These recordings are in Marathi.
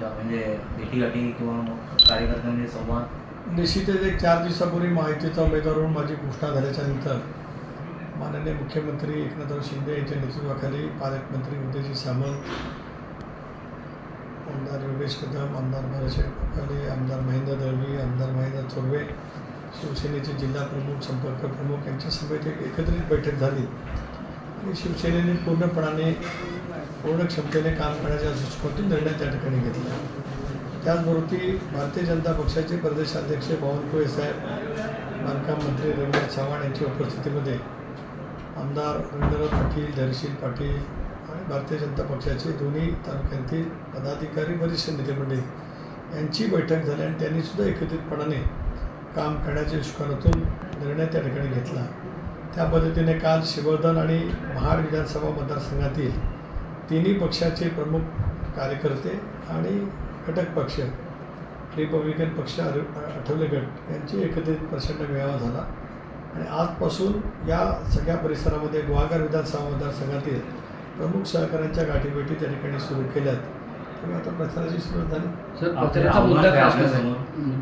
का? म्हणजे भेटीगाठी किंवा कार्यकर्त्यांमध्ये संवाद? निश्चितच एक चार दिवसापूर्वी माहितीचा उमेदवारून माझी घोषणा झाल्याच्यानंतर माननीय मुख्यमंत्री एकनाथराव शिंदे यांच्या नेतृत्वाखाली पालकमंत्री उदयजी सामंत आमदार योगेश कदम आमदार भरतशेठ कोकाले आमदार महेंद्र दळवी आमदार महेंद्र चोरवे शिवसेनेचे जिल्हा प्रमुख संपर्क प्रमुख यांच्या समेत एक एकत्रित बैठक झाली. आणि शिवसेनेने पूर्णपणाने पूर्ण क्षमतेने काम करण्याच्या दृष्टिकोनातून निर्णय त्या ठिकाणी घेतला. त्याचबरोबर ती भारतीय जनता पक्षाचे प्रदेशाध्यक्ष बावनकुळे साहेब बांधकाम मंत्री रवींद्र चव्हाण यांच्या उपस्थितीमध्ये आमदार रवींद्रनाथ पाटील धैर्यशील पाटील आणि भारतीय जनता पक्षाचे दोन्ही तालुक्यांतील पदाधिकारी वरिष्ठ नेतेमंडळी यांची बैठक झाली आणि त्यांनीसुद्धा एकत्रितपणाने काम करण्याच्या दृष्टिकोनातून निर्णय त्या ठिकाणी घेतला. त्या पद्धतीने काल शिवर्धन आणि महाड विधानसभा मतदारसंघातील तिन्ही पक्षाचे प्रमुख कार्यकर्ते आणि घटक पक्ष रिपब्लिकन पक्ष आठवले गट यांची एकत्रित प्रचंड मेळावा झाला. आणि आजपासून या सगळ्या परिसरामध्ये गुहागर विधानसभा मतदारसंघातील प्रमुख सहकाऱ्यांच्या गाठीभेटी त्या ठिकाणी सुरू केल्यात. त्यामुळे आता प्रचाराची सुरुवात झाली?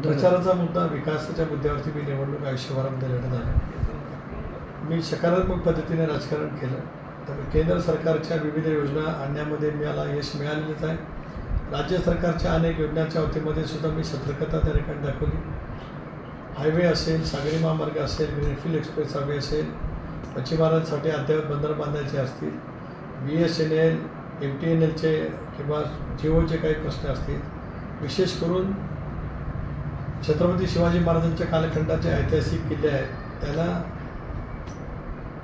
प्रचाराचा मुद्दा विकासाच्या मुद्द्यावरती मी निवडणूक आयुष्यभरामध्ये लढत आहे मी सकारात्मक पद्धतीने राजकारण केलं. केंद्र सरकारच्या विविध योजना आणण्यामध्ये मला यश मिळालेलंच आहे. राज्य सरकारच्या अनेक योजनांच्या वतीमध्ये सुद्धा मी सतर्कता त्या ठिकाणी दाखवली. हायवे असेल सागरी महामार्ग असेल ग्रीनफील्ड एक्सप्रेस हायवे असेल मच्छीमारांसाठी अद्ययावत बंदर बांधायचे असतील B S N L M T N एलचे किंवा जिओचे काही प्रश्न असतील विशेष करून छत्रपती शिवाजी महाराजांच्या कालखंडाचे ऐतिहासिक किल्ले आहेत त्याला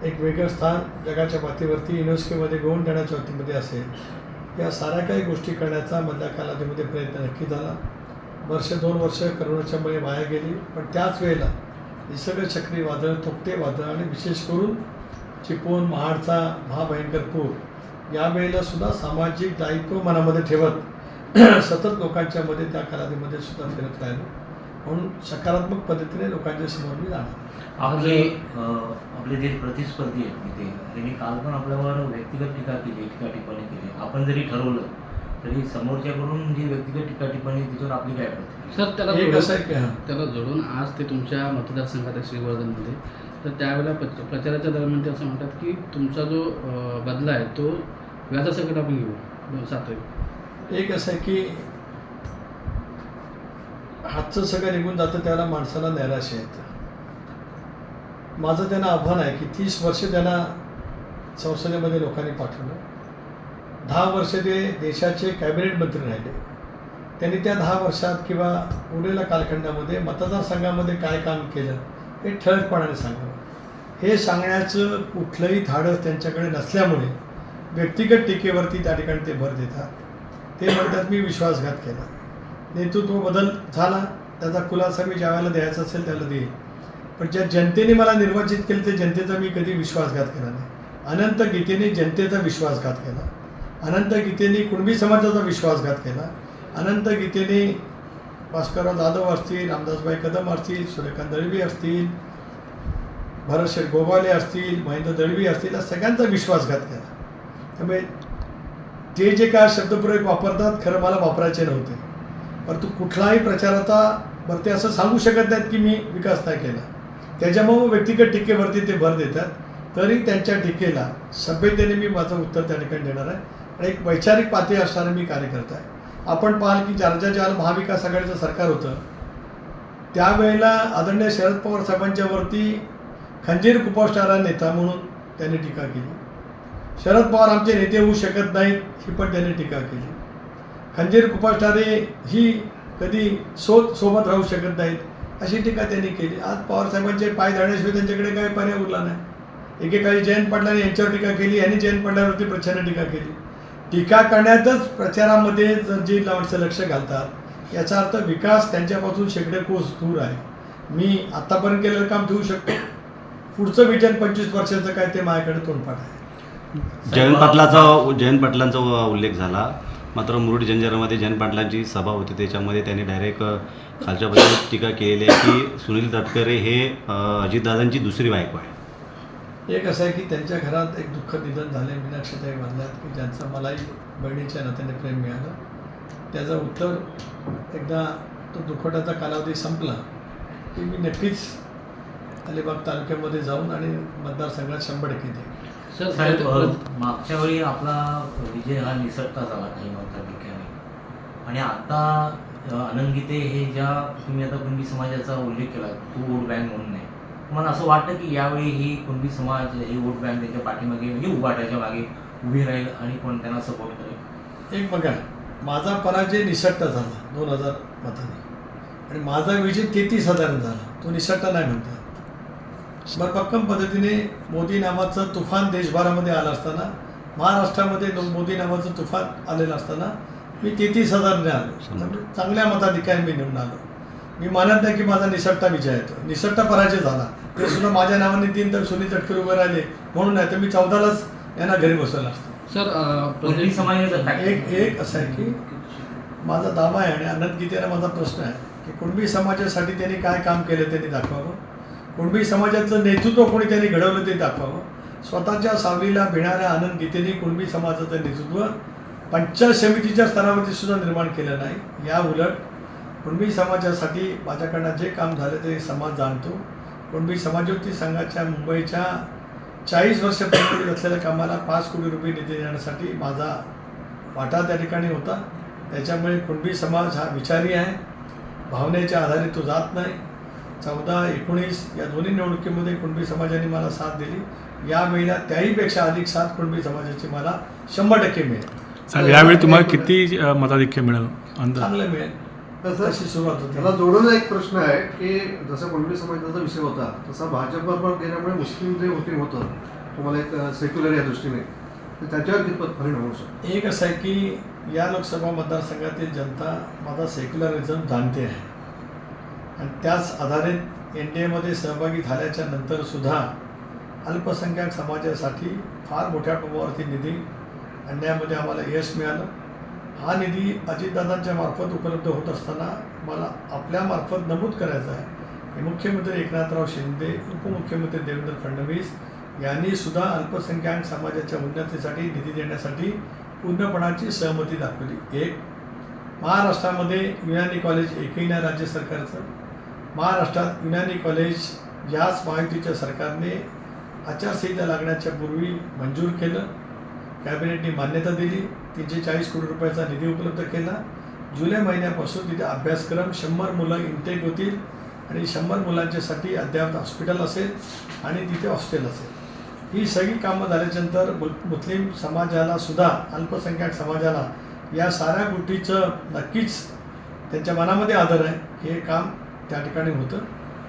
एक वेगळं स्थान जगाच्या मातीवरती युनेस्कोमध्ये घेऊन देण्याच्या वतीमध्ये असेल. या साऱ्या काही गोष्टी करण्याचा मधल्या कालावधीमध्ये प्रयत्न नक्की झाला. वर्ष दोन वर्ष करोनाच्यामुळे वाया गेली पण त्याच वेळेला निसर्ग चक्रीवादळ तोक्ते वादळ आणि विशेष करून चिपळूण महाडचा महाभयंकर पूर यावेळेला सुद्धा सामाजिक दायित्व मनामध्ये ठेवत सतत लोकांच्या मध्ये त्या कालावधीमध्ये सुद्धा फिरत राहिलो. म्हणून सकारात्मक पद्धतीने लोकांच्या समोर मी जाणार आपले आपले जे प्रतिस्पर्धी आहेत इथे त्यांनी काल पण आपल्यावर व्यक्तिगत टीका केली टीका टिप्पणी केली. आपण जरी ठरवलं तरी समोरच्याकडून जी व्यक्तिगत टीका टिप्पणी त्याच्यावर आपली काय प्रतिक्रिया सर त्याला त्याला जोडून आज ते तुमच्या मतदारसंघात आहे श्रीवर्धनमध्ये. तर त्यावेळेला प्रच- प्रचाराच्या दरम्यान ते असं म्हणतात की तुमचा जो बदला आहे तो व्याजासकट आपण घेऊ. दोन सात एक. एक असं आहे की हातचं सगळं निघून जातं त्याला माणसाला नैराश्य येतं. माझं त्यांना आव्हान आहे की तीस वर्ष त्यांना संसदेमध्ये लोकांनी पाठवलं. दहा वर्ष ते देशाचे कॅबिनेट मंत्री राहिले. त्यांनी त्या दहा वर्षात किंवा उरलेल्या कालखंडामध्ये मतदारसंघामध्ये काय काम केलं हे ठळकपणाने सांगावं. हे सांगण्याचं कुठलंही धाडस त्यांच्याकडे नसल्यामुळे व्यक्तिगत टीकेवरती त्या ठिकाणी ते भर देतात. ते म्हणतात मी विश्वासघात केला. नेतृत्व बदल झाला. त्याचा खुलासा मी ज्यावेळेला द्यायचा असेल त्याला देईल. पण ज्या जनतेने मला निर्वाचित केलं ते जनतेचा मी कधी विश्वासघात केला नाही. अनंत गीतेने जनतेचा विश्वासघात केला. अनंत गीतेने कुणबी समाजाचा विश्वासघात केला. अनंत गीतेने भास्करराव जाधव असतील रामदासबाई कदम असतील सूर्यकांत दळवी असतील भरत शेठ गोगावले असतील महेंद्र दळवी असतील या सगळ्यांचा विश्वासघात केला. त्यामुळे ते जे काय शब्दप्रयोग वापरतात खरं मला वापरायचे नव्हते. परंतु कुठलाही प्रचाराचा बरं ते असं सांगू शकत नाहीत की मी विकास नाही केला. त्याच्यामुळे व्यक्तिगत टीकेवरती ते भर देतात. तरी त्यांच्या टीकेला सभ्यतेने मी माझं उत्तर त्या ठिकाणी देणार आहे. आणि एक वैचारिक पातळी असणारं मी कार्यकर्ता आहे. आपण पाहाल की ज्या ज्याला महाविकास आघाडीचं सरकार होतं त्यावेळेला आदरणीय शरद पवार साहेबांच्या वरती खंजीर कुपोषणारा नेता म्हणून त्यांनी टीका केली. शरद पवार आमचे नेते होऊ शकत नाहीत ही पण त्यांनी टीका केली. खंजीर कुपाष्टारे ही कधी सो सोबत राहू शकत नाहीत. अशी टीका त्यांनी केली. आज पवार साहेबांचे पाय धरण्याशिवाय त्यांच्याकडे काही पर्याय उरला नाही. एकेकाळी जयंत पाटलांनी यांच्यावर टीका केली यांनी जयंत पाटलांवरती प्रचंड टीका केली. टीका करण्यातच प्रचारामध्ये जर जे माणसं लक्ष घालतात याचा अर्थ विकास त्यांच्यापासून शेकडे कोस दूर आहे. मी आत्तापर्यंत केलेलं काम ठेवू शकतो. पुढचं विजन पंचवीस वर्षाचं काय ते माझ्याकडे तोंडपाठ आहे. जयंत पाटलाचा जयंत पाटलांचा उल्लेख झाला. मात्र मुरुड जंजारामध्ये जयंत पाटलांची सभा होती. त्याच्यामध्ये त्यांनी डायरेक्ट खालच्या बाजूला टीका केलेली आहे की सुनील तटकरे हे अजितदादांची दुसरी बायको आहे. एक असं आहे की त्यांच्या घरात एक दुःख निधन झाले मीनाक्षताई बांधल्यात की ज्यांचं मलाही बहिणीच्या नात्याने प्रेम मिळालं. त्याचं उत्तर एकदा तो दुखवट्याचा कालावधी संपला की मी नक्कीच अलिबाग तालुक्यामध्ये जाऊन आणि मतदारसंघात शंभर टक्के देईन सर साहेब प्रत- अ, मागच्या वेळी आपला विजय हा निसटता झाला काही मतदारपेक्षाने आणि आता अ, आनंद गीते हे ज्या तुम्ही आता कुणबी समाजाचा उल्लेख केला तो वोट बँक म्हणून नाही. मला असं वाटतं की यावेळी ही कुणबी समाज ही वोट बँक त्यांच्या पाठीमागे म्हणजे उभाटाच्या मागे उभी राहील आणि कोण त्यांना सपोर्ट करेल? एक बघा माझा पराजय निसट्टा झाला दोन हजार मतांनी आणि माझा विजय तेहतीस हजारांनी झाला. तो निसट्टा नाही म्हणता बरं भक्कम पद्धतीने मोदी नावाचं तुफान देशभरामध्ये आलं असताना महाराष्ट्रामध्ये नो- मोदी नावाचं तुफान आलेलं असताना मी तेहतीस हजारने आलो. म्हणजे चांगल्या मताधिकारी मी निवडून आलो. मी मानत नाही की माझा निसट्टा विजय येतो निसट्टा पराजय झाला. ते सुद्धा माझ्या नावाने तीन तर सुनील तटकरे उभे राहिले म्हणून नाही तर मी चौदालाच यांना घरी बसवलं असतं. सर एक एक असं आहे की माझा दावा आहे आणि अनंत गीतेला माझा प्रश्न आहे की कुणबी समाजासाठी त्यांनी काय काम केलं त्यांनी दाखवावं? कुणबी समाजाचं नेतृत्व कोणी त्यांनी घडवलं ते दाखवावं. स्वतःच्या सावलीला भिणाऱ्या आनंद गीतेने कुणबी समाजाचं नेतृत्व पंचायत समितीच्या स्तरावरती सुद्धा निर्माण केलं नाही. या उलट कुणबी समाजासाठी माझ्याकडनं जे काम झालं ते समाज जाणतो. कुणबी समाजोत्ती संघाच्या मुंबईच्या चाळीस वर्ष वर्षापूर्वी असलेल्या कामाला पाच कोटी रुपये निधी देण्यासाठी माझा वाटा त्या ठिकाणी होता. त्याच्यामुळे कुणबी समाज हा विचारी आहे. भावनेच्या आधारे तो जात नाही. चौदा एकोणीस या दोन्ही निवडणुकीमध्ये कुणबी समाजाने मला साथ दिली. या महिन्यात त्याहीपेक्षा अधिक साथ कुणबी समाजाची मला शंभर टक्के मिळेल. यावेळी तुम्हाला किती मताधिक्य मिळेल? चांगलं मिळेल. तसं तशी सुरुवात त्याला होती जोडून एक प्रश्न आहे की जसं कुणबी समाजाचा विषय होता तसा भाजपबरोबर गेल्यामुळे मुस्लिम जे वोटिंग होतं. तुम्हाला एक सेक्युलर या दृष्टीने. तर त्याच्यावर कितपत परिणाम होऊ शकतो? एक असं आहे की या लोकसभा मतदारसंघातील जनता माझा सेक्युलरिझम जाणते आहे. आणि त्याच आधारित एन डी एमध्ये सहभागी झाल्याच्या नंतरसुद्धा अल्पसंख्याक समाजासाठी फार मोठ्या प्रमाणावरती निधी आणण्यामध्ये आम्हाला यश मिळालं. हा निधी अजितदादांच्या मार्फत उपलब्ध होत असताना मला आपल्यामार्फत नमूद करायचं आहे. की मुख्यमंत्री एकनाथराव शिंदे उपमुख्यमंत्री देवेंद्र फडणवीस यांनी सुद्धा अल्पसंख्याक समाजाच्या उन्नतीसाठी निधी देण्यासाठी पूर्णपणाची सहमती दाखवली. एक महाराष्ट्रामध्ये युनानी कॉलेज एकही नाही राज्य सरकारचं. महाराष्ट्रात युनानी कॉलेज याच महायुतीच्या सरकारने आचारसंहिता लागण्याच्या पूर्वी मंजूर केलं. कॅबिनेटने मान्यता दिली. तीनशे चाळीस कोटी रुपयाचा निधी उपलब्ध केला. जुलै महिन्यापासून तिथे अभ्यासक्रम शंभर मुलं इंटेक होतील आणि शंभर मुलांच्यासाठी अद्याप हॉस्पिटल असेल आणि तिथे हॉस्टेल असेल. ही सगळी कामं झाल्याच्यानंतर मु मुस्लिम समाजाला सुद्धा अल्पसंख्याक समाजाला या साऱ्या गोष्टीचं नक्कीच त्यांच्या मनामध्ये आदर आहे. हे काम त्या ठिकाणी होतं.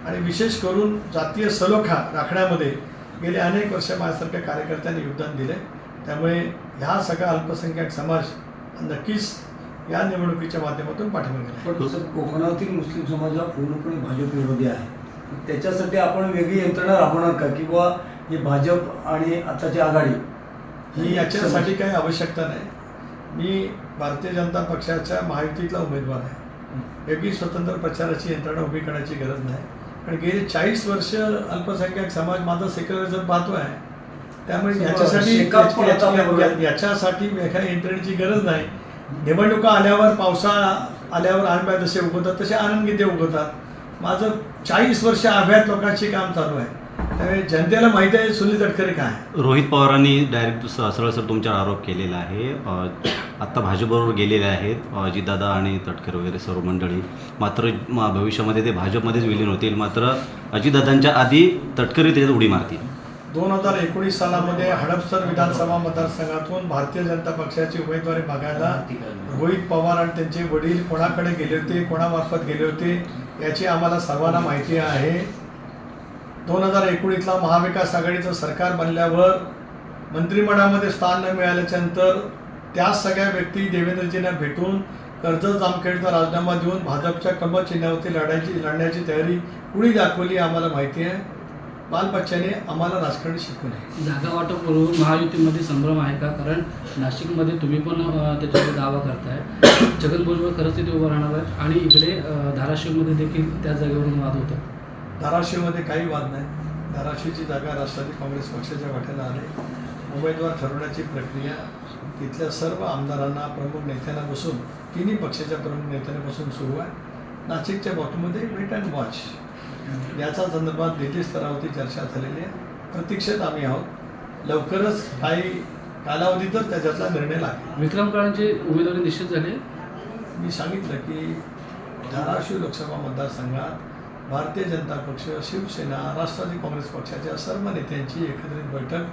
आणि विशेष करून जातीय सलोखा राखण्यामध्ये गेले अनेक वर्ष माझ्यासारख्या कार्यकर्त्यांनी योगदान दिले त्यामुळे ह्या सगळा अल्पसंख्याक समाज नक्कीच या निवडणुकीच्या माध्यमातून पाठिंबा गेला कोकणातील मुस्लिम समाज हा पूर्णपणे भाजप विरोधी आहे. त्याच्यासाठी आपण वेगळी यंत्रणा राबवणार का? किंवा हे भाजप आणि आताची आघाडी ही याच्यासाठी काही आवश्यकता नाही. मी भारतीय जनता पक्षाच्या महायुतीतला उमेदवार आहे. वेगळी स्वतंत्र प्रचाराची यंत्रणा उभी करण्याची गरज नाही. कारण गेली चाळीस वर्ष अल्पसंख्याक समाज माझा सेक्युलरिझम पाहतो आहे त्यामुळे याच्यासाठी याच्यासाठी वेगळ्या यंत्रणेची गरज नाही. निवडणुका आल्यावर पावसाळा आल्यावर आंब्या जसे उगवतात तसे आनंदगीते उगवतात. माझं चाळीस वर्ष अभ्यात लोकांची काम चालू आहे. त्यामुळे जनतेला माहिती आहे सुनील तटकरे काय. रोहित पवारांनी डायरेक्ट सरळ सर तुमच्यावर आरोप केलेला आहे. आत्ता भाजपबरोबर गेलेले आहेत. अजितदादा आणि तटकरे वगैरे सर्व मंडळी. मात्र भविष्यामध्ये ते भाजपमध्येच विलीन होतील. मात्र अजितदादांच्या आधी तटकरे त्याच्यात उडी मारतील. दोन हजार एकोणीस सालामध्ये हडपसर विधानसभा मतदारसंघातून भारतीय जनता पक्षाची उमेदवारी बघायला रोहित पवार आणि त्यांचे वडील कोणाकडे गेले होते कोणामार्फत गेले होते याची आम्हाला सर्वांना माहिती आहे. दोन हजार एकोणीसला महाविकास आघाडीचं सरकार बनल्यावर मंत्रिमंडळामध्ये स्थान न मिळाल्याच्या नंतर सगळ्या व्यक्ती देवेंद्रजींना भेटून कर्जत जामखेडचा राजीनामा देऊन भाजपच्या कमळ चिन्हावरती लढायची लढण्याची तयारी कुणी दाखवली आम्हाला माहिती आहे? बालबच्चाने आम्हाला राजकारण शिकू नये. जागा वाटपवरून महायुतीमध्ये संभ्रम आहे का? कारण नाशिकमध्ये तुम्ही पण त्याच्यावर दावा करताय. छगन भुजबळ खरंच तिथे उभं राहणार आहे आणि इकडे धाराशिवमध्ये देखील त्या जागेवरून वाद होतं धाराशिवमध्ये काही वाद नाही. धाराशिवची जागा राष्ट्रवादी काँग्रेस पक्षाच्या वाट्याला आले. उमेदवार ठरवण्याची प्रक्रिया तिथल्या सर्व आमदारांना प्रमुख नेत्यांना बसून तिन्ही पक्षाच्या प्रमुख नेत्यांना बसून सुरू आहे. नाशिकच्या बाजूमध्ये वेट अँड वॉच याच्या संदर्भात दिल्ली स्तरावरती चर्चा झालेली आहे. प्रतीक्षेत आम्ही आहोत. लवकरच काही कालावधीतच त्याच्यातला निर्णय लागेल. विक्रम काळांची उमेदवारी निश्चित झाली. मी सांगितलं की धाराशिव लोकसभा मतदारसंघात भारतीय जनता पक्ष शिवसेना राष्ट्रवादी काँग्रेस पक्षाच्या सर्व नेत्यांची एकत्रित बैठक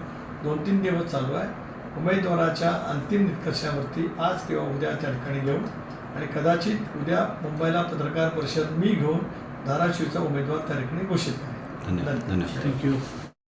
दोन तीन दिवस चालू आहे. उमेदवाराच्या अंतिम निष्कर्षावरती आज किंवा उद्या त्या ठिकाणी घेऊ आणि कदाचित उद्या मुंबईला पत्रकार परिषद मी घेऊन धाराशिवचा उमेदवार त्या ठिकाणी घोषित करेन धन्यवाद. धन्यवाद. थँक्यू